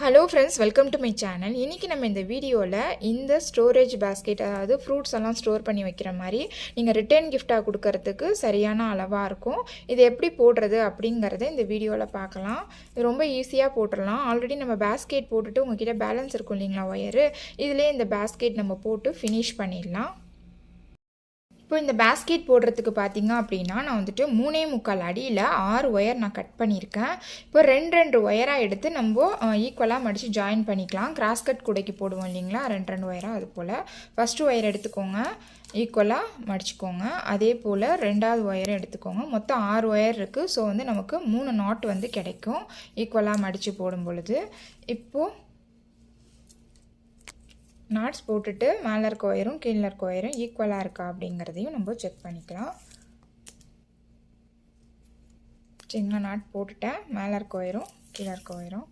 Hello friends welcome to my channel இன்றைக்கி நம்ம இந்த வீடியோவில் இந்த ஸ்டோரேஜ் பேஸ்கெட் அதாவது ஃப்ரூட்ஸ் எல்லாம் ஸ்டோர் பண்ணி வைக்கிற மாதிரி நீங்கள் ரிட்டர்ன் கிஃப்டாக கொடுக்கறதுக்கு சரியான அளவாக இருக்கும். இது எப்படி போடுறது அப்படிங்கிறத இந்த வீடியோவில் பார்க்கலாம். இது ரொம்ப ஈஸியாக போட்டுடலாம். ஆல்ரெடி நம்ம பேஸ்கெட் போட்டுட்டு உங்ககிட்ட பேலன்ஸ் இருக்கும் இல்லைங்களா ஒயரு இதிலே இந்த பேஸ்கெட் நம்ம போட்டு ஃபினிஷ் பண்ணிடலாம். இப்போ இந்த பேஸ்கெட் போடுறதுக்கு பார்த்தீங்க அப்படின்னா நான் வந்துட்டு மூணே முக்கால் அடியில் ஆறு ஒயர் நான் கட் பண்ணியிருக்கேன். இப்போ ரெண்டு ரெண்டு ஒயராக எடுத்து நம்ம ஈக்குவலாக மடித்து ஜாயின் பண்ணிக்கலாம். கிராஸ் கட் கூடைக்கு போடுவோம் இல்லைங்களா? ரெண்டு ரெண்டு ஒயராக அது போல். ஃபஸ்ட்டு ஒயர் எடுத்துக்கோங்க. ஈக்குவலாக மடிச்சுக்கோங்க. அதே போல் ரெண்டாவது ஒயரும் எடுத்துக்கோங்க. மொத்தம் ஆறு ஒயர் இருக்குது ஸோ வந்து நமக்கு மூணு நாட் வந்து கிடைக்கும். ஈக்குவலாக மடித்து போடும் பொழுது. இப்போது நாட்ஸ் போட்டுட்டு மேலே இருக்க ஒயரும் கீழே இருக்க ஒயரும் ஈக்குவலாக இருக்கா அப்படிங்கிறதையும் நம்ம செக் பண்ணிக்கலாம். சரிங்களா நாட் போட்டுட்டேன். மேலே இருக்க ஒயரும் கீழே இருக்க ஒயரும்.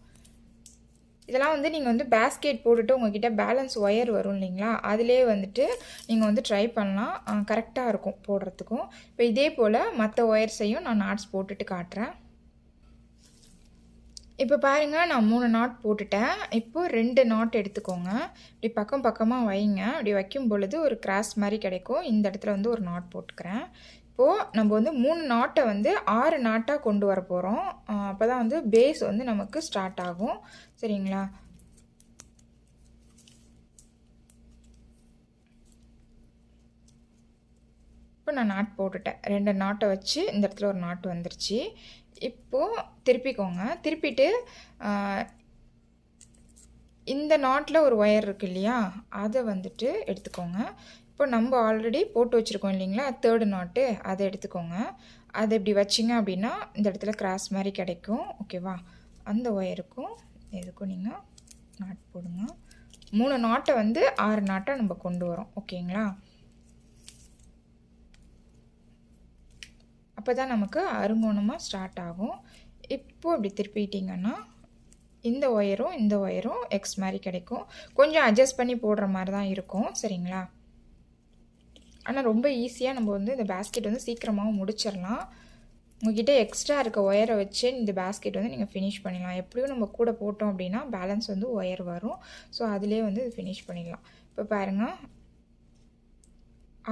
இதெல்லாம் வந்து நீங்கள் வந்து பேஸ்கெட் போட்டுட்டு உங்ககிட்ட பேலன்ஸ் ஒயர் வரும் இல்லைங்களா? அதிலே வந்துட்டு நீங்கள் வந்து ட்ரை பண்ணலாம். கரெக்டாக இருக்கும் போடுறதுக்கும். இப்போ இதே போல் மற்ற ஒயர்ஸையும் நான் நாட்ஸ் போட்டுட்டு காட்டுறேன். இப்போ பாருங்கள் நான் மூணு நாட் போட்டுட்டேன். இப்போது ரெண்டு நாட் எடுத்துக்கோங்க. இப்படி பக்கம் பக்கமாக வைங்க. அப்படி வைக்கும் பொழுது ஒரு கிராஸ் மாதிரி கிடைக்கும். இந்த இடத்துல வந்து ஒரு நாட் போட்டுக்கிறேன். இப்போது நம்ம வந்து மூணு நாட்டை வந்து ஆறு நாட்டாக கொண்டு வர போகிறோம் அப்போ தான் வந்து பேஸ் வந்து நமக்கு ஸ்டார்ட் ஆகும். சரிங்களா? இப்போ நான் நாட் போட்டுட்டேன். ரெண்டு நாட்டை வச்சு இந்த இடத்துல ஒரு நாட்டு வந்துருச்சு. இப்போது திருப்பிக்கோங்க. திருப்பிட்டு இந்த நாட்டில் ஒரு ஒயர் இருக்கு இல்லையா? அதை வந்துட்டு எடுத்துக்கோங்க. இப்போ நம்ம ஆல்ரெடி போட்டு வச்சுருக்கோம் இல்லைங்களா? தேர்டு நாட்டு அதை எடுத்துக்கோங்க. அதை இப்படி வச்சிங்க அப்படின்னா இந்த இடத்துல கிராஸ் மாதிரி கிடைக்கும். ஓகேவா அந்த ஒயருக்கும் எதுக்கும் நீங்கள் நாட் போடுங்க. மூணு நாட்டை வந்து ஆறு நாட்டை நம்ம கொண்டு வரோம். ஓகேங்களா அப்போ தான் நமக்கு அருங்கோணமாக ஸ்டார்ட் ஆகும். இப்போது இப்படி திருப்பிட்டிங்கன்னா இந்த ஒயரும் இந்த ஒயரும் எக்ஸ் மாதிரி கிடைக்கும். கொஞ்சம் அட்ஜஸ்ட் பண்ணி போடுற மாதிரி தான் இருக்கும் சரிங்களா? ஆனால் ரொம்ப ஈஸியாக நம்ம வந்து இந்த பேஸ்கெட் வந்து சீக்கிரமாகவும் முடிச்சிடலாம். உங்ககிட்ட எக்ஸ்ட்ரா இருக்க ஒயரை வச்சு இந்த பேஸ்கெட் வந்து நீங்கள் ஃபினிஷ் பண்ணிடலாம். எப்படியும் நம்ம கூட போட்டோம் அப்படின்னா பேலன்ஸ் வந்து ஒயர் வரும். ஸோ அதிலே வந்து இது ஃபினிஷ் பண்ணிடலாம். இப்போ பாருங்கள்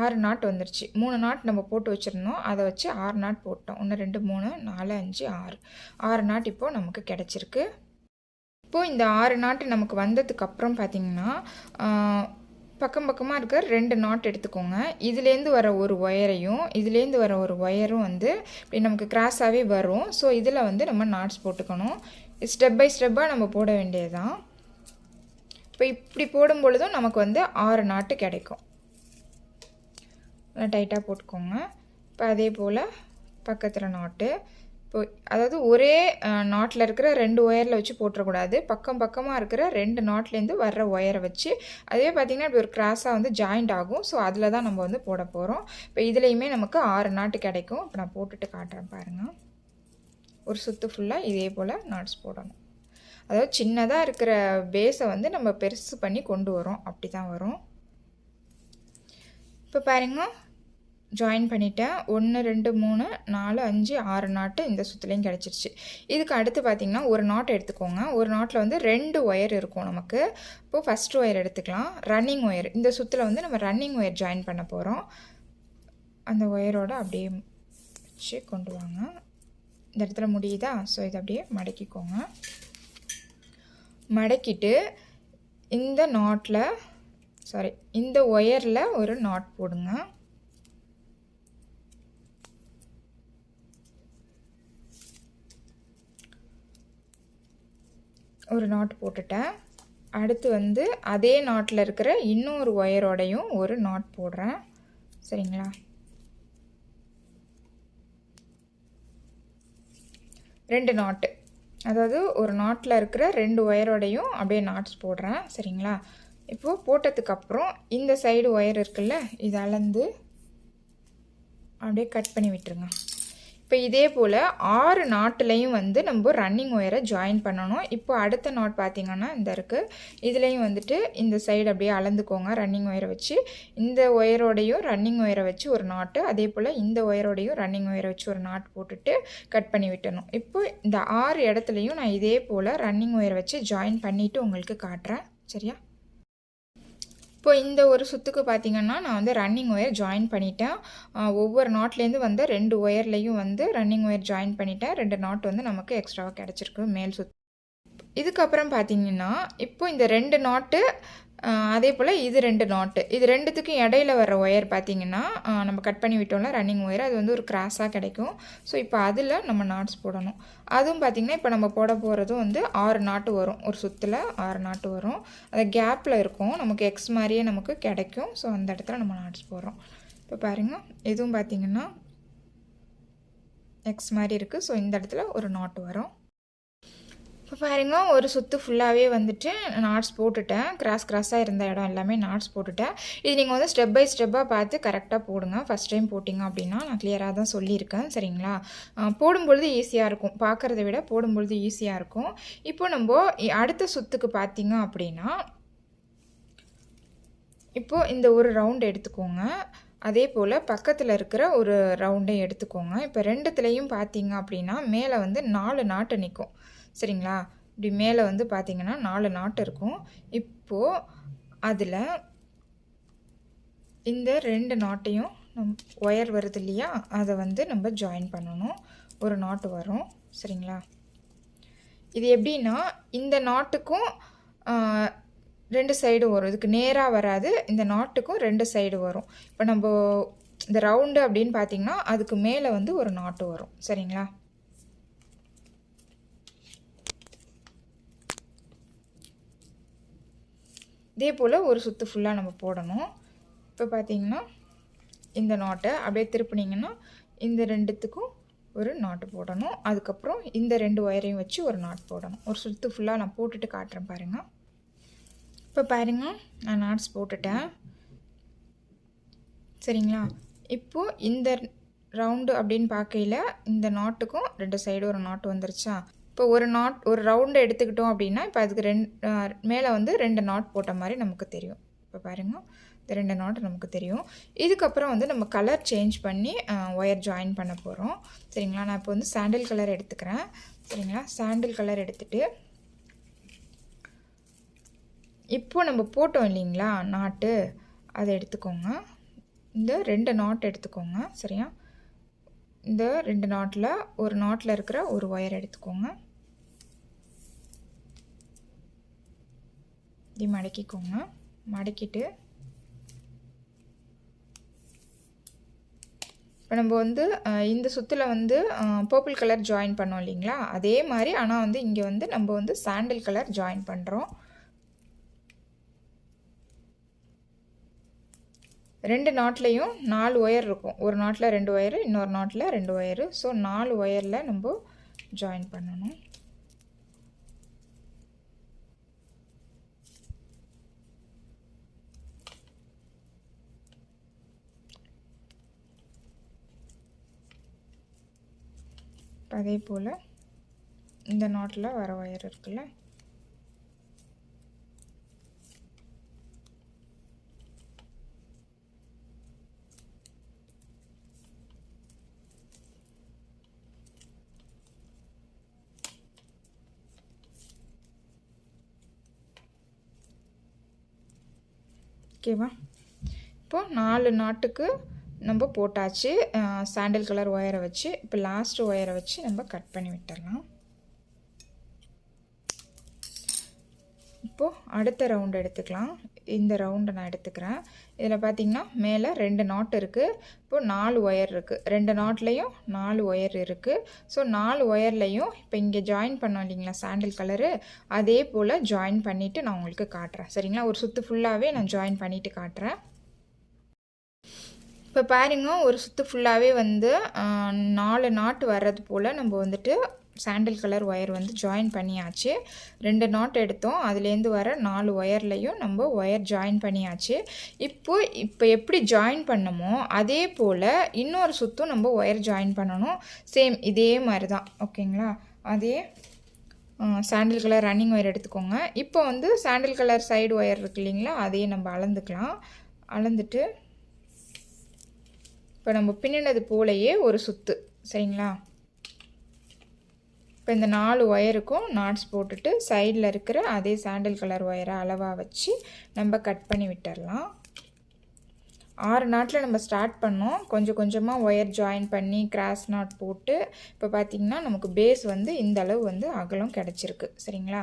ஆறு நாட் வந்துருச்சு. மூணு நாட் நம்ம போட்டு வச்சுருந்தோம். அதை வச்சு ஆறு நாட் போட்டோம். ஒன்று ரெண்டு மூணு நாலு அஞ்சு ஆறு. ஆறு நாட் இப்போது நமக்கு கிடச்சிருக்கு. இப்போது இந்த ஆறு நாட்டு நமக்கு வந்ததுக்கப்புறம் பார்த்திங்கன்னா பக்கம் பக்கமாக இருக்க ரெண்டு நாட் எடுத்துக்கோங்க. இதுலேருந்து வர ஒரு ஒயரையும் இதுலேருந்து வர ஒரு ஒயரும் வந்து இப்படி நமக்கு கிராஸாகவே வரும். ஸோ இதில் வந்து நம்ம நாட்ஸ் போட்டுக்கணும். ஸ்டெப் பை ஸ்டெப்பாக நம்ம போட வேண்டியது தான் இப்போ இப்படி போடும் பொழுதும் நமக்கு வந்து ஆறு நாட்டு கிடைக்கும். டைட்டாக போட்டுக்கோங்க. இப்போ அதே போல் பக்கத்தில் நாட்டு இப்போ அதாவது ஒரே நாட்டில் இருக்கிற ரெண்டு ஒயரில் வச்சு போட்டுறக்கூடாது. பக்கம் பக்கமாக இருக்கிற ரெண்டு நாட்லேருந்து வர்ற ஒயரை வச்சு. அதே பார்த்திங்கன்னா இப்படி ஒரு கிராஸாக வந்து ஜாயிண்ட் ஆகும். ஸோ அதில் தான் நம்ம வந்து போட போகிறோம் இப்போ இதுலேயுமே நமக்கு ஆறு நாட்டு கிடைக்கும். இப்போ நான் போட்டுட்டு காட்டுறேன் பாருங்கள் ஒரு சுற்று ஃபுல்லாக இதே போல் நாட்ஸ் போடணும். அதாவது சின்னதாக இருக்கிற பேஸை வந்து நம்ம பெருசு பண்ணி கொண்டு வரோம். அப்படி தான் வரும். இப்போ பாருங்கள் ஜாயின் பண்ணிவிட்டேன் ஒன்று ரெண்டு மூணு நாலு அஞ்சு ஆறு நாட்டு இந்த சுற்றுலையும் கிடச்சிருச்சு. இதுக்கு அடுத்து பார்த்திங்கன்னா ஒரு நாட் எடுத்துக்கோங்க. ஒரு நாட்டில் வந்து ரெண்டு ஒயர் இருக்கும் நமக்கு. இப்போது ஃபஸ்ட் ஒயர் எடுத்துக்கலாம். ரன்னிங் ஒயர் இந்த சுற்றில் வந்து நம்ம ரன்னிங் ஒயர் ஜாயின் பண்ண போகிறோம் அந்த ஒயரோடு அப்படியே வச்சு கொண்டு வாங்க. இந்த இடத்துல முடியுதா? ஸோ இதை அப்படியே மடக்கிக்கோங்க. மடக்கிட்டு இந்த நாட்டில் சாரி இந்த ஒயரில் ஒரு நாட் போடுங்க. ஒரு நாட் போட்டுட்டேன். அடுத்து வந்து அதே நாட்டில் இருக்கிற இன்னொரு ஒயரோடையும் ஒரு நாட் போடுறேன். சரிங்களா? ரெண்டு நாட்டு அதாவது ஒரு நாட்டில் இருக்கிற ரெண்டு ஒயரோடையும் அப்படியே நாட்ஸ் போடுறேன். சரிங்களா? இப்போது போட்டதுக்கப்புறம் இந்த சைடு ஒயர் இருக்குல்ல இது அளந்து அப்படியே கட் பண்ணி விட்டுருங்க. இப்போ இதே போல் ஆறு நாட்டுலேயும் வந்து நம்ம ரன்னிங் ஒயரை ஜாயின் பண்ணணும். இப்போ அடுத்த நாட் பார்த்திங்கன்னா இந்த இருக்குது இதுலேயும் வந்துட்டு இந்த சைடு அப்படியே அளந்துக்கோங்க ரன்னிங் ஒயரை வச்சு. இந்த ஒயரோடையும் ரன்னிங் ஒயரை வச்சு ஒரு நாட்டு அதே போல் இந்த ஒயரோடையும் ரன்னிங் ஒயரை வச்சு ஒரு நாட் போட்டுட்டு கட் பண்ணி விட்டணும். இப்போ இந்த ஆறு இடத்துலையும் நான் இதே போல் ரன்னிங் ஒயரை வச்சு ஜாயின் பண்ணிவிட்டு உங்களுக்கு காட்டுறேன். சரியா? இப்போ இந்த ஒரு சுற்றுக்கு பார்த்தீங்கன்னா நான் வந்து ரன்னிங் ஒயர் ஜாயின் பண்ணிட்டேன். ஒவ்வொரு நாட்லேருந்து வந்து ரெண்டு ஒயர்லேயும் வந்து ரன்னிங் ஒயர் ஜாயின் பண்ணிட்டேன். ரெண்டு நாட் வந்து நமக்கு எக்ஸ்ட்ராவாக கிடச்சிருக்கு மேல் சுத்து. இதுக்கப்புறம் பார்த்தீங்கன்னா இப்போ இந்த ரெண்டு நாட்டு அதே போல் இது ரெண்டு நாட்டு இது ரெண்டுத்துக்கும் இடையில வர ஒயர் பார்த்தீங்கன்னா நம்ம கட் பண்ணி விட்டோம்ல ரன்னிங் ஒயர் அது வந்து ஒரு கிராஸாக கிடைக்கும். ஸோ இப்போ அதில் நம்ம நாட்ஸ் போடணும். அதுவும் பார்த்திங்கன்னா இப்போ நம்ம போட போகிறதும் வந்து ஆறு நாட்டு வரும். ஒரு சுற்றில் ஆறு நாட்டு வரும். அது கேப்பில் இருக்கும். நமக்கு எக்ஸ் மாதிரியே நமக்கு கிடைக்கும். ஸோ அந்த இடத்துல நம்ம நாட்ஸ் போடுறோம். இப்போ பாருங்கள் இதுவும் பார்த்திங்கன்னா எக்ஸ் மாதிரி இருக்குது ஸோ இந்த இடத்துல ஒரு நாட்டு வரும். இப்போ பாருங்க ஒரு சுற்று ஃபுல்லாகவே வந்துட்டு நாட்ஸ் போட்டுட்டேன். கிராஸ் கிராஸாக இருந்த இடம் எல்லாமே நாட்ஸ் போட்டுட்டேன். இது நீங்கள் வந்து ஸ்டெப் பை ஸ்டெப்பாக பார்த்து கரெக்டாக போடுங்க. ஃபஸ்ட் டைம் போட்டிங்க அப்படின்னா நான் கிளியராக தான் சொல்லியிருக்கேன். சரிங்களா? போடும்பொழுது ஈஸியாக இருக்கும். பார்க்குறத விட போடும்பொழுது ஈஸியாக இருக்கும். இப்போ நம்ம அடுத்த சுற்றுக்கு பார்த்தீங்க அப்படின்னா இப்போது இந்த ஒரு ரவுண்ட் எடுத்துக்கோங்க. அதே போல் பக்கத்தில் இருக்கிற ஒரு ரவுண்டை எடுத்துக்கோங்க. இப்போ ரெண்டுத்துலேயும் பார்த்தீங்க அப்படின்னா மேலே வந்து நாலு நாட்டு நிற்கும் சரிங்களா? இப்படி மேலே வந்து பார்த்திங்கன்னா நாலு நாட்டு இருக்கும். இப்போது அதில் இந்த ரெண்டு நாட்டையும் நம் ஒயர் வருது இல்லையா? அதை வந்து நம்ம ஜாயின் பண்ணணும். ஒரு நாட்டு வரும். சரிங்களா? இது எப்படின்னா இந்த நாட்டுக்கும் ரெண்டு சைடு வரும். இதுக்கு நேராக வராது. இந்த நாட்டுக்கும் ரெண்டு சைடு வரும். இப்போ நம்ம இந்த ரவுண்டு அப்படின்னு பார்த்தீங்கன்னா அதுக்கு மேலே வந்து ஒரு நாட்டு வரும். சரிங்களா? இதே போல் ஒரு சுற்று ஃபுல்லாக நம்ம போடணும். இப்போ பார்த்தீங்கன்னா இந்த நாட்டை அப்படியே திருப்பினீங்கன்னா இந்த ரெண்டுத்துக்கும் ஒரு நாட்டு போடணும். அதுக்கப்புறம் இந்த ரெண்டு ஒயரையும் வச்சு ஒரு நாட் போடணும். ஒரு சுற்று ஃபுல்லாக நான் போட்டுட்டு காட்டுறேன் பாருங்கள் இப்போ பாருங்க நான் நாட்ஸ் போட்டுட்டேன். சரிங்களா? இப்போது இந்த ரவுண்டு அப்படின்னு பார்க்கையில இந்த நாட்டுக்கும் ரெண்டு சைடு ஒரு நாட்டு வந்துருச்சா? இப்போ ஒரு நாட் ஒரு ரவுண்டு எடுத்துக்கிட்டோம் அப்படின்னா இப்போ அதுக்கு ரெண்டு மேலே வந்து ரெண்டு நாட் போட்ட மாதிரி நமக்கு தெரியும். இப்போ பாருங்கள் இந்த ரெண்டு நாட் நமக்கு தெரியும். இதுக்கப்புறம் வந்து நம்ம கலர் சேஞ்ச் பண்ணி ஒயர் ஜாயின் பண்ண போகிறோம் சரிங்களா? நான் இப்போ வந்து சாண்டில் கலர் எடுத்துக்கிறேன். சரிங்களா? சாண்டில் கலர் எடுத்துகிட்டு இப்போ நம்ம போட்டோம் இல்லைங்களா? நாட்டு அதை எடுத்துக்கோங்க. இந்த ரெண்டு நாட் எடுத்துக்கோங்க. சரியா? இந்த ரெண்டு நாட்டில் ஒரு நாட்டில் இருக்கிற ஒரு ஒயர் எடுத்துக்கோங்க. இப்படி மடக்கிக்கோங்க. மடக்கிட்டு இப்போ நம்ம வந்து இந்த சுத்தில் வந்து பர்பிள் கலர் ஜாயின் பண்ணோம் இல்லைங்களா? அதே மாதிரி ஆனால் வந்து இங்கே வந்து நம்ம வந்து சாண்டில் கலர் ஜாயின் பண்ணுறோம் ரெண்டு நாட்லேயும் நாலு ஒயர் இருக்கும். ஒரு நாட்டில் ரெண்டு ஒயரு இன்னொரு நாட்டில் ரெண்டு ஒயரு ஸோ நாலு ஒயரில் நம்ம ஜாயின் பண்ணணும். அதே போல் இந்த நாட்டில் வர ஒயர் இருக்குல்ல? ஓகேவா இப்போ நாலு நாட்டுக்கு நம்ம போட்டாச்சு சாண்டில் கலர் ஒயரை வச்சு இப்போ லாஸ்ட் ஒயரை வச்சு நம்ம கட் பண்ணி விட்டுடலாம் இப்போது அடுத்த ரவுண்ட் எடுத்துக்கலாம். இந்த ரவுண்டை நான் எடுத்துக்கிறேன். இதில் பார்த்தீங்கன்னா மேலே ரெண்டு நாட் இருக்குது இப்போது நாலு ஒயர் இருக்குது ரெண்டு நாட்லேயும் நாலு ஒயர் இருக்குது ஸோ நாலு ஒயர்லேயும் இப்போ இங்கே ஜாயின் பண்ணோம் இல்லைங்களா சாண்டில் கலரு அதே போல் ஜாயின் பண்ணிவிட்டு நான் உங்களுக்கு காட்டுறேன். சரிங்களா? ஒரு சுற்று ஃபுல்லாகவே நான் ஜாயின் பண்ணிவிட்டு காட்டுறேன். இப்போ பாருங்க ஒரு சுற்று ஃபுல்லாகவே வந்து நாலு நாட்டு வர்றது போல் நம்ம வந்துட்டு சாண்டில் கலர் ஒயர் வந்து ஜாயின் பண்ணியாச்சு. ரெண்டு நாட் எடுத்தோம். அதுலேருந்து வர நாலு ஒயர்லையும் நம்ம ஒயர் ஜாயின் பண்ணியாச்சு. இப்போ இப்போ எப்படி ஜாயின் பண்ணமோ அதே போல் இன்னொரு சுற்றும் நம்ம ஒயர் ஜாயின் பண்ணணும். சேம் இதே மாதிரி தான் ஓகேங்களா அதே சாண்டில் கலர் ரன்னிங் ஒயர் எடுத்துக்கோங்க. இப்போ வந்து சாண்டில் கலர் சைடு ஒயர் இருக்கு இல்லைங்களா? அதையே நம்ம அளந்துக்கலாம். அளந்துட்டு இப்போ நம்ம பின்னினது போலையே ஒரு சுத்து. சரிங்களா? இப்போ இந்த நாலு ஒயருக்கும் நாட்ஸ் போட்டுட்டு சைடில் இருக்கிற அதே சாண்டில் கலர் ஒயரை அளவாக வச்சு நம்ம கட் பண்ணி விட்டுடலாம் ஆறு நாட்டில் நம்ம ஸ்டார்ட் பண்ணோம். கொஞ்சம் கொஞ்சமாக ஒயர் ஜாயின் பண்ணி கிராஸ் நாட் போட்டு இப்போ பார்த்திங்கன்னா நமக்கு பேஸ் வந்து இந்த அளவு வந்து அகலம் கிடச்சிருக்கு. சரிங்களா?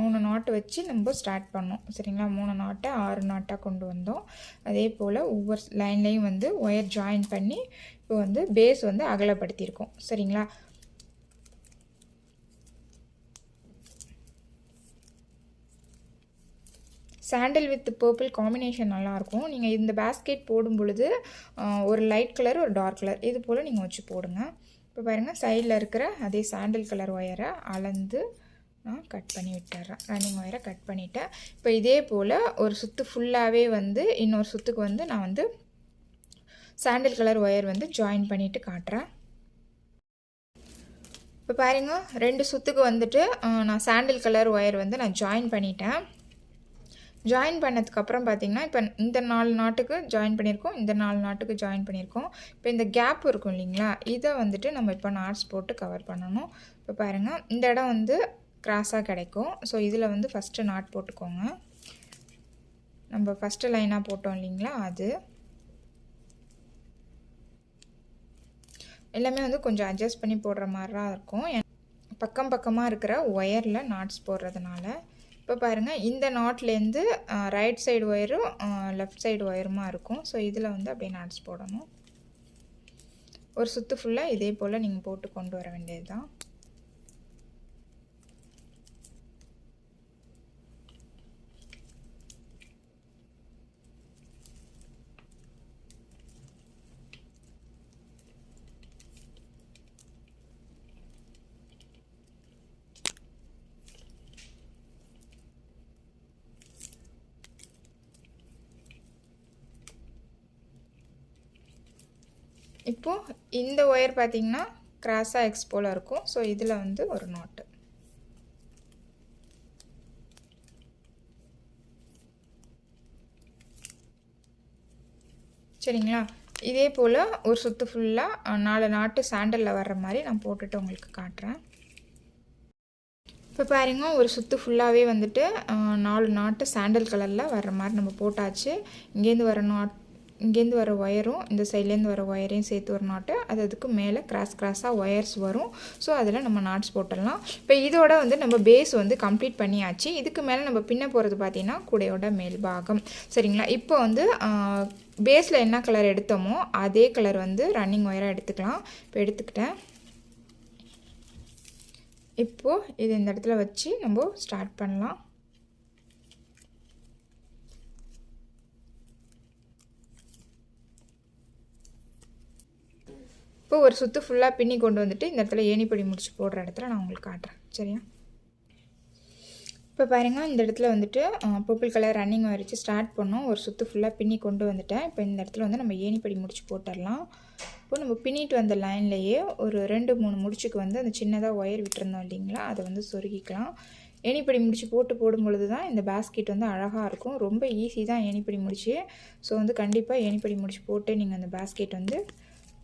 மூணு நாட்டு வச்சு நம்ம ஸ்டார்ட் பண்ணோம். சரிங்களா? மூணு நாட்டை ஆறு நாட்டாக கொண்டு வந்தோம். அதே போல் ஒவ்வொரு லைன்லேயும் வந்து ஒயர் ஜாயின் பண்ணி இப்போ வந்து பேஸ் வந்து அகலப்படுத்தியிருக்கோம். சரிங்களா? சாண்டில் வித் பர்பிள் காம்பினேஷன் நல்லாயிருக்கும். நீங்கள் இந்த பேஸ்கெட் போடும் பொழுது ஒரு லைட் கலர் ஒரு டார்க் கலர் இது போல் நீங்கள் வச்சு போடுங்க. இப்போ பாருங்கள் சைடில் இருக்கிற அதே சாண்டில் கலர் ஒயரை அளந்து நான் கட் பண்ணி விட்டுறேன். ரன்னிங் ஒயரை கட் பண்ணிவிட்டேன் இப்போ இதே போல் ஒரு சுற்று ஃபுல்லாகவே வந்து இன்னொரு சுற்றுக்கு வந்து நான் வந்து சாண்டில் கலர் ஒயர் வந்து ஜாயின் பண்ணிவிட்டு காட்டுறேன். இப்போ பாருங்க ரெண்டு சுற்றுக்கு வந்துட்டு நான் சாண்டில் கலர் ஒயர் வந்து நான் ஜாயின் பண்ணிட்டேன். ஜாயின் பண்ணதுக்கப்புறம் பார்த்திங்கன்னா இப்போ இந்த நாலு நாட்டுக்கு ஜாயின் பண்ணியிருக்கோம் இந்த நாலு நாட்டுக்கு ஜாயின் பண்ணியிருக்கோம். இப்போ இந்த கேப் இருக்கும் இல்லைங்களா இதை வந்துட்டு நம்ம இப்போ நாட்ஸ் போட்டு கவர் பண்ணணும். இப்போ பாருங்கள் இந்த இடம் வந்து கிராஸாக கிடைக்கும். ஸோ இதில் வந்து ஃபஸ்ட்டு நாட் போட்டுக்கோங்க. நம்ம ஃபஸ்ட்டு லைனாக போட்டோம் இல்லைங்களா அது. எல்லாமே வந்து கொஞ்சம் அட்ஜஸ்ட் பண்ணி போடுற மாதிரி தான் இருக்கும் பக்கம் பக்கமாக இருக்கிற ஒயரில் நாட்ஸ் போடுறதுனால. இப்போ பாருங்கள் இந்த நாட்லேருந்து ரைட் சைடு ஒயரும் லெஃப்ட் சைடு ஒயருமா இருக்கும். ஸோ இதில் வந்து அப்படியே நாட்ஸ் போடணும். ஒரு சுற்று ஃபுல்லாக இதே போல் நீங்கள் போட்டு கொண்டு வர வேண்டியது தான் இப்போது இந்த ஒயர் பார்த்திங்கன்னா கிராஸாக எக்ஸ் இருக்கும். ஸோ இதில் வந்து ஒரு நாட்டு சரிங்களா? இதே போல் ஒரு சுற்று ஃபுல்லாக நாலு நாட்டு சாண்டலில் வர்ற மாதிரி நான் போட்டுட்டு உங்களுக்கு காட்டுறேன். இப்போ பாருங்க ஒரு சுற்று ஃபுல்லாகவே வந்துட்டு நாலு நாட்டு சாண்டல் கலரில் வர்ற மாதிரி நம்ம போட்டாச்சு. இங்கேருந்து வர நாட் இங்கேருந்து வர ஒயரும் இந்த சைட்லேருந்து வர ஒயரையும் சேர்த்து ஒரு நாட்டு அது அதுக்கு மேலே கிராஸ் கிராஸாக ஒயர்ஸ் வரும். ஸோ அதில் நம்ம நாட்ஸ் போட்டுடலாம். இப்போ இதோட வந்து நம்ம பேஸ் வந்து கம்ப்ளீட் பண்ணியாச்சு. இதுக்கு மேலே நம்ம பின்ன போகிறது பார்த்திங்கன்னா கூடையோட மேல் பாகம். சரிங்களா? இப்போ வந்து பேஸில் என்ன கலர் எடுத்தோமோ அதே கலர் வந்து ரன்னிங் ஒயராக எடுத்துக்கலாம். இப்போ எடுத்துக்கிட்டேன். இப்போது இது இந்த இடத்துல வச்சு நம்ம ஸ்டார்ட் பண்ணலாம். இப்போ ஒரு சுற்று ஃபுல்லாக பின்னி கொண்டு வந்துட்டு இந்த இடத்துல ஏணிப்படி முடிச்சு போடுற இடத்துல நான் உங்களுக்கு காட்டுறேன். சரியா? இப்போ பாருங்கள் இந்த இடத்துல வந்துட்டு பர்பிள் கலர் ரன்னிங் வரைச்சி ஸ்டார்ட் பண்ணோம். ஒரு சுற்று ஃபுல்லாக பின்னி கொண்டு வந்துட்டேன். இப்போ இந்த இடத்துல வந்து நம்ம ஏணிப்படி முடிச்சு போட்டுடலாம். இப்போ நம்ம பின்னிட்டு வந்த லைன்லேயே ஒரு ரெண்டு மூணு முடிச்சுக்கு வந்து அந்த சின்னதாக ஒயர் விட்டுருந்தோம் இல்லைங்களா? அதை வந்து சொருகிக்கலாம். ஏணிப்படி முடிச்சு போட்டு போடும் பொழுது தான் இந்த பேஸ்கெட் வந்து அழகாக இருக்கும். ரொம்ப ஈஸி தான் ஏணிப்படி முடிச்சு. ஸோ வந்து கண்டிப்பாக ஏணிப்படி முடிச்சு போட்டு நீங்கள் அந்த பேஸ்கெட் வந்து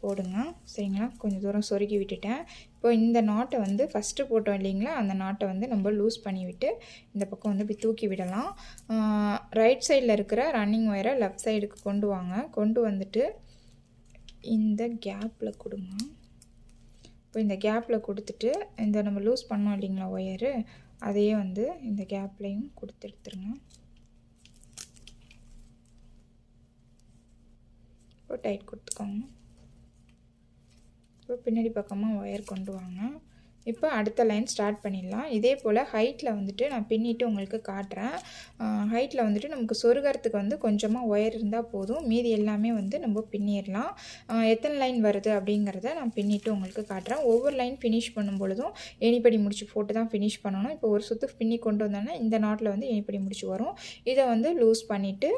போடுங்க. சரிங்களா? கொஞ்சம் தூரம் சொருகி விட்டுட்டேன். இப்போ இந்த நாட்டை வந்து ஃபஸ்ட்டு போட்டோம் இல்லைங்களா? அந்த நாட்டை வந்து நம்ம லூஸ் பண்ணிவிட்டு இந்த பக்கம் வந்து இப்படி தூக்கி விடலாம். ரைட் சைடில் இருக்கிற ரன்னிங் ஒயரை லெஃப்ட் சைடுக்கு கொண்டு வாங்க. கொண்டு வந்துட்டு இந்த கேப்பில் கொடுங்க. இப்போ இந்த கேப்பில் கொடுத்துட்டு இந்த நம்ம லூஸ் பண்ணோம் இல்லைங்களா ஒயரு அதையே வந்து இந்த கேப்லேயும் கொடுத்து எடுத்துருங்க. இப்போ டைட் கொடுத்துக்கோங்க. இப்போ பின்னாடி பக்கமாக ஒயர் கொண்டு வாங்க. இப்போ அடுத்த லைன் ஸ்டார்ட் பண்ணிடலாம். இதே போல் ஹைட்டில் வந்துட்டு நான் பின்னிட்டு உங்களுக்கு காட்டுறேன். ஹைட்டில் வந்துட்டு நமக்கு சொருகிறதுக்கு வந்து கொஞ்சமாக ஒயர் இருந்தால் போதும். மீதி எல்லாமே வந்து நம்ம பின்னிடலாம். எத்தனை லைன் வருது அப்படிங்கிறத நான் பின்னிட்டு உங்களுக்கு காட்டுறேன். ஒவ்வொரு லைன் ஃபினிஷ் பண்ணும் பொழுதும் எணிப்படி முடிச்சு போட்டு தான் ஃபினிஷ் பண்ணணும். இப்போ ஒரு சுற்று பின்னி கொண்டு வந்தோன்னா இந்த நாட்டில் வந்து எணிப்படி முடிச்சு வரும். இதை வந்து லூஸ் பண்ணிவிட்டு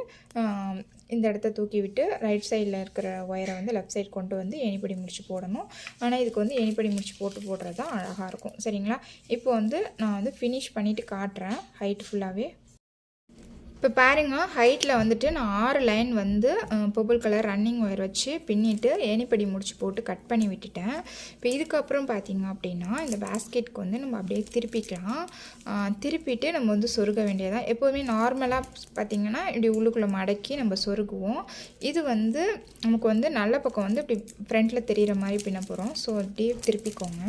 இந்த இடத்த தூக்கி விட்டு ரைட் சைடில் இருக்கிற ஒயரை வந்து லெஃப்ட் சைடு கொண்டு வந்து எனிப்படி முடிச்சு போடணும். ஆனால் இதுக்கு வந்து எனிப்படி முடிச்சு போட்டு போடுறது தான் அழகாக இருக்கும். சரிங்களா? இப்போ வந்து நான் வந்து ஃபினிஷ் பண்ணிவிட்டு காட்டுறேன். ஹைட் ஃபுல்லாகவே இப்போ பாருங்க ஹைட்டில் வந்துட்டு நான் ஆறு லைன் வந்து பர்பிள் கலர் ரன்னிங் ஒயர் வச்சு பின்னிட்டு ஏணிப்படி முடிச்சு போட்டு கட் பண்ணி விட்டுட்டேன். இப்போ இதுக்கப்புறம் பார்த்திங்க அப்படின்னா இந்த பேஸ்கெட்க்கு வந்து நம்ம அப்படியே திருப்பிக்கலாம். திருப்பிட்டு நம்ம வந்து சொருக வேண்டியதான் எப்போதுமே நார்மலாக பார்த்தீங்கன்னா இப்படி உள்ளுக்குள்ளே மடக்கி நம்ம சொருகுவோம். இது வந்து நமக்கு வந்து நல்ல பக்கம் வந்து இப்படி ஃப்ரண்ட்டில் தெரிகிற மாதிரி பின்ன போகிறோம் ஸோ அப்படியே திருப்பிக்கோங்க.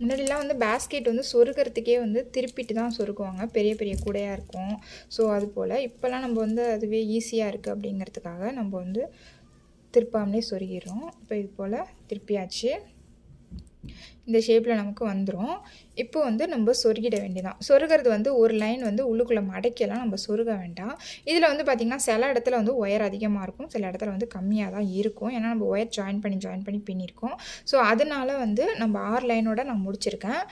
முன்னாடிலாம் வந்து பேஸ்கெட் வந்து சொருக்கிறதுக்கே வந்து திருப்பிட்டு தான் சொருக்குவாங்க பெரிய பெரிய கூடையாக இருக்கும். ஸோ அது போல் இப்போல்லாம் நம்ம வந்து அதுவே ஈஸியாக இருக்குது அப்படிங்கிறதுக்காக நம்ம வந்து திருப்பாமலே சொருகிறோம் இப்போ இது போல் திருப்பியாச்சு. இந்த ஷேப்பில் நமக்கு வந்துடும் இப்போ வந்து நம்ம சொருகிட வேண்டியதான் சொருகிறது வந்து ஒரு லைன் வந்து உள்ளுக்குள்ளே மடக்கியெல்லாம் நம்ம சொருக வேண்டாம். இதில் வந்து பார்த்திங்கன்னா சில இடத்துல வந்து ஒயர் அதிகமாக இருக்கும். சில இடத்துல வந்து கம்மியாக தான் இருக்கும். ஏன்னா நம்ம ஒயர் ஜாயின் பண்ணி ஜாயின் பண்ணி பின்னிருக்கோம். ஸோ அதனால வந்து நம்ம ஆறு லைனோட நான் முடிச்சிருக்கேன்.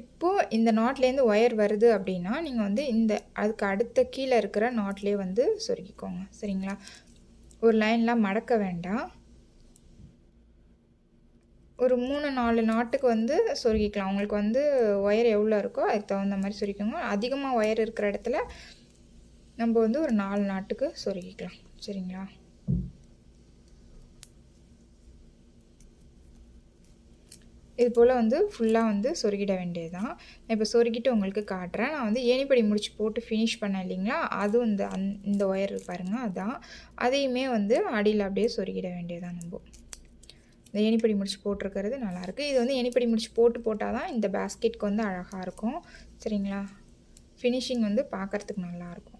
இப்போது இந்த நாட்லேருந்து ஒயர் வருது அப்படின்னா நீங்கள் வந்து இந்த அதுக்கு அடுத்த கீழே இருக்கிற நாட்லேயே வந்து சொருகிக்கோங்க. சரிங்களா? ஒரு லைன்லாம் மடக்க வேண்டாம். ஒரு மூணு நாலு நாட்டுக்கு வந்து சொருகிக்கலாம். உங்களுக்கு வந்து ஒயர் எவ்வளோ இருக்கோ அதுக்கு தகுந்த மாதிரி சொருகிக்கோங்க. அதிகமாக ஒயர் இருக்கிற இடத்துல நம்ம வந்து ஒரு நாலு நாட்டுக்கு சொருகிக்கலாம். சரிங்களா? இது போல் வந்து ஃபுல்லாக வந்து சொருகிட வேண்டியது தான் இப்போ சொருகிட்டு உங்களுக்கு காட்டுறேன். நான் வந்து ஏணிப்படி முடிச்சு போட்டு ஃபினிஷ் பண்ணேன் இல்லைங்களா? அதுவும் இந்த அந் இந்த ஒயர் பாருங்கள் அதான். அதையுமே வந்து அடியில் அப்படியே சொருகிட வேண்டியதான் நம்ம. இந்த ஏணிப்படி முடிச்சு போட்டிருக்கிறது நல்லாயிருக்கு. இது வந்து ஏணிப்படி முடிச்சு போட்டு போட்டால் தான் இந்த பேஸ்கெட்க்கு வந்து அழகாக இருக்கும். சரிங்களா? ஃபினிஷிங் வந்து பார்க்குறதுக்கு நல்லாயிருக்கும்.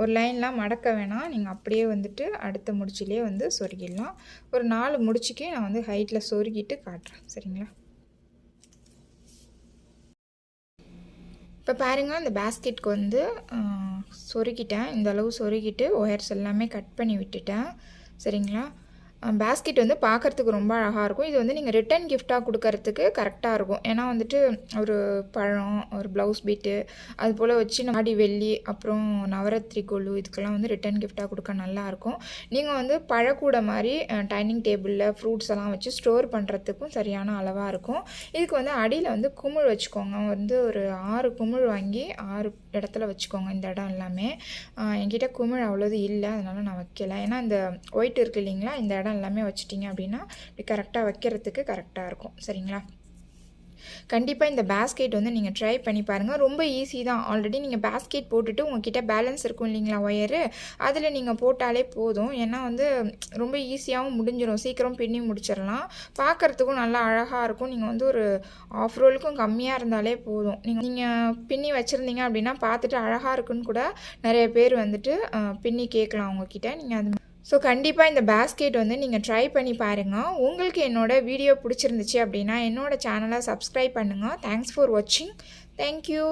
ஒரு லைன்லாம் மடக்க வேணாம். நீங்கள் அப்படியே வந்துட்டு அடுத்த முடிச்சிலே வந்து சொருகிடலாம். ஒரு நாலு முடிச்சுக்கே நான் வந்து ஹைட்டில் சொருகிட்டு காட்டுறேன். சரிங்களா? இப்போ பாருங்கள் இந்த பேஸ்கெட்க்கு வந்து சொருகிட்டேன். இந்த அளவு சொருகிட்டு ஒயர்ஸ் எல்லாமே கட் பண்ணி விட்டுட்டேன். சரிங்களா? பேஸ்கெட் வந்து பார்க்குறதுக்கு ரொம்ப அழகாக இருக்கும். இது வந்து நீங்கள் ரிட்டன் கிஃப்டாக கொடுக்கறதுக்கு கரெக்டாக இருக்கும். ஏன்னா வந்துட்டு ஒரு பழம் ஒரு ப்ளவுஸ் பீட்டு அது போல் வச்சு நாடி வெள்ளி அப்புறம் நவராத்திரி கொள்ளு இதுக்கெல்லாம் வந்து ரிட்டன் கிஃப்டாக கொடுக்க நல்லாயிருக்கும் நீங்கள் வந்து பழக்கூட மாதிரி டைனிங் டேபிளில் ஃப்ரூட்ஸ் எல்லாம் வச்சு ஸ்டோர் பண்ணுறதுக்கும் சரியான அளவாக இருக்கும். இதுக்கு வந்து அடியில் வந்து குமிழ் வச்சுக்கோங்க. வந்து ஒரு ஆறு குமிழ் வாங்கி ஆறு இடத்துல வச்சுக்கோங்க இந்த இடம் எல்லாமே. என்கிட்ட குமிழ் அவ்வளோது இல்லை அதனால நான் வைக்கல. ஏன்னா இந்த ஒயிட் இருக்கு இல்லைங்களா இந்த இடம் எல்லாமே வச்சிட்டிங்க அப்படின்னா இப்படி கரெக்டாக வைக்கிறதுக்கு கரெக்டாக இருக்கும். சரிங்களா? கண்டிப்பாக இந்த பேஸ்கெட் வந்து நீங்கள் ட்ரை பண்ணி பாருங்கள் ரொம்ப ஈஸி தான். ஆல்ரெடி நீங்கள் பேஸ்கெட் போட்டுட்டு உங்ககிட்ட பேலன்ஸ் இருக்கும் இல்லைங்களா ஒயரு அதில் நீங்கள் போட்டாலே போதும். ஏன்னா வந்து ரொம்ப ஈஸியாகவும் முடிஞ்சிடும் சீக்கிரம் பின்னி முடிச்சிடலாம். பார்க்குறதுக்கும் நல்லா அழகாக இருக்கும். நீங்கள் வந்து ஒரு ஆஃப் ரோலுக்கும் கம்மியாக இருந்தாலே போதும். நீங்கள் நீங்கள் பின்னி வச்சுருந்தீங்க அப்படின்னா பார்த்துட்டு அழகாக இருக்குன்னு கூட நிறைய பேர் வந்துட்டு பின்னி கேட்கலாம் உங்ககிட்ட. நீங்கள் அது ஸோ கண்டிப்பாக இந்த பேஸ்கெட் வந்து நீங்கள் ட்ரை பண்ணி பாருங்கள் உங்களுக்கு என்னோடய வீடியோ பிடிச்சிருந்துச்சு அப்படின்னா என்னோடய சேனலை சப்ஸ்கிரைப் பண்ணுங்கள் தேங்க்ஸ் ஃபார் வாட்சிங் தேங்க்யூ